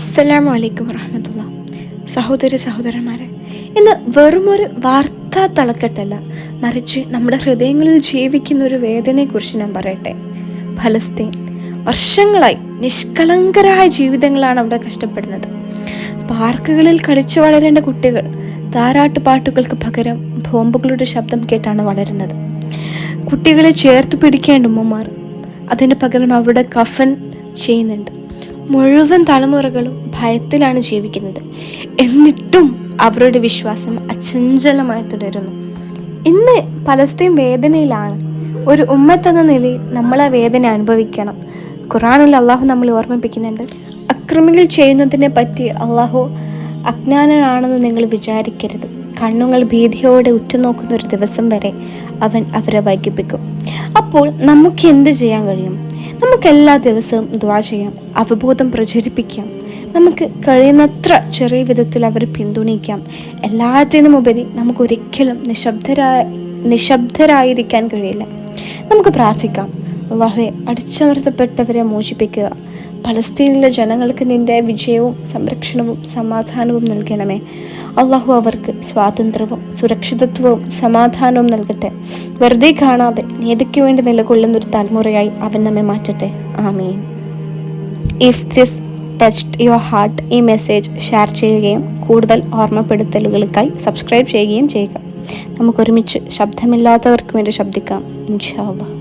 അസ്സലാമു അലൈക്കും വറഹമത്തുള്ള. സഹോദരി സഹോദരന്മാരെ ഇന്ന് വെറുമൊരു വാർത്താ തലക്കെട്ടല്ല മറിച്ച് നമ്മുടെ ഹൃദയങ്ങളിൽ ജീവിക്കുന്ന ഒരു വേദനയെക്കുറിച്ച് ഞാൻ പറയട്ടെ. ഫലസ്തീൻ വർഷങ്ങളായി നിഷ്കളങ്കരായ ജീവിതങ്ങളാണ് അവിടെ കഷ്ടപ്പെടുന്നത്. പാർക്കുകളിൽ കളിച്ചു വളരേണ്ട കുട്ടികൾ താരാട്ട് പാട്ടുകൾക്ക് പകരം ബോംബുകളുടെ ശബ്ദം കേട്ടാണ് വളരുന്നത്. കുട്ടികളെ ചേർത്ത് പിടിക്കേണ്ട ഉമ്മമാർ അതിന് പകരം അവരുടെ കഫൻ ചെയ്യുന്നുണ്ട്. മുഴുവൻ തലമുറകളും ഭയത്തിലാണ് ജീവിക്കുന്നത്. എന്നിട്ടും അവരുടെ വിശ്വാസം അചഞ്ചലമായി തുടരുന്നു. ഇന്ന് പലസ്തീൻ വേദനയിലാണ്. ഒരു ഉമ്മത്തെന്ന നിലയിൽ നമ്മൾ ആ വേദന അനുഭവിക്കണം. ഖുറാനിൽ അള്ളാഹു നമ്മൾ ഓർമ്മിപ്പിക്കുന്നുണ്ട്. അക്രമികൾ ചെയ്യുന്നതിനെ പറ്റി അള്ളാഹു അജ്ഞാനനാണെന്ന് നിങ്ങൾ വിചാരിക്കരുത്. കണ്ണുങ്ങൾ ഭീതിയോടെ ഉറ്റുനോക്കുന്ന ഒരു ദിവസം വരെ അവൻ അവരെ വൈകിപ്പിക്കും. അപ്പോൾ നമുക്ക് എന്ത് ചെയ്യാൻ കഴിയും? നമുക്ക് എല്ലാ ദിവസവും ദ്വാ ചെയ്യാം അവബോധം പ്രചരിപ്പിക്കാം. നമുക്ക് കഴിയുന്നത്ര ചെറിയ വിധത്തിൽ അവരെ പിന്തുണയ്ക്കാം. എല്ലാറ്റിനും ഉപരി നമുക്കൊരിക്കലും നിശബ്ദരായ നിശബ്ദരായിരിക്കാൻ കഴിയില്ല. നമുക്ക് പ്രാർത്ഥിക്കാം. അള്ളാഹുവെ അടിച്ചമർത്തപ്പെട്ടവരെ മോചിപ്പിക്കുക. പലസ്തീനിലെ ജനങ്ങൾക്ക് നിന്റെ വിജയവും സംരക്ഷണവും സമാധാനവും നൽകണമേ. അള്ളാഹു അവർക്ക് സ്വാതന്ത്ര്യവും സുരക്ഷിതത്വവും സമാധാനവും നൽകട്ടെ. വെറുതെ കാണാതെ നീതിക്ക് വേണ്ടി നിലകൊള്ളുന്ന ഒരു തലമുറയായി അവൻ നമ്മെ മാറ്റട്ടെ. ആമീൻ. If this touched your heart ഈ മെസ്സേജ് ഷെയർ ചെയ്യുകയും കൂടുതൽ ഓർമ്മപ്പെടുത്തലുകൾക്കായി സബ്സ്ക്രൈബ് ചെയ്യുകയും ചെയ്യുക. നമുക്കൊരുമിച്ച് ശബ്ദമില്ലാത്തവർക്ക് വേണ്ടി ശബ്ദിക്കാം. ഇൻഷാ അള്ളാഹ്.